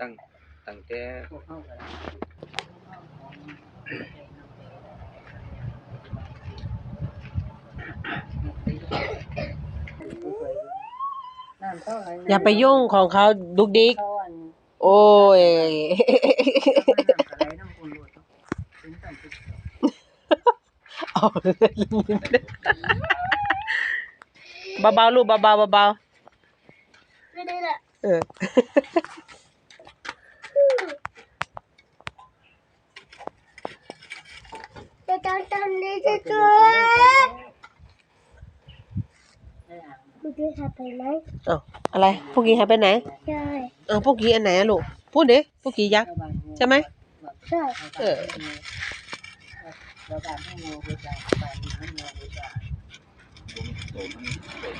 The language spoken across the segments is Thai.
ตั้งตั้งแต่พอย่าไปยุ่งของเขาดุกดิก โอ้ย เอาเลย บาๆลูกเบาๆเบาไม่ได้ละๆเออจะตอนตอนนี้จะช่วยคุณจะหาไปไหนเอาอะไรพวกกี้หายไปไหนใช่เอาพวกกี้อันไหนอะลูกพูดดิพวกกี้ยักษ์ใช่ไหมใช่เออ ให้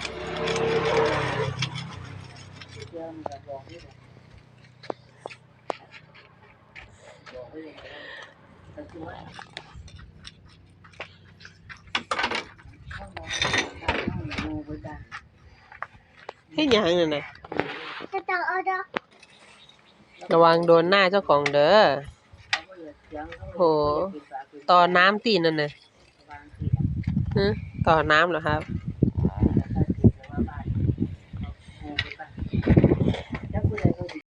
งูไปจ่ายให้ยังนั่นน่ะจะต้องเอาดอกระวังโดนหน้าเจ้าของเด้อ โห ต่อน้ำตีนั่นน่ะบางทีฮะต่อน้ำเหรอครับบ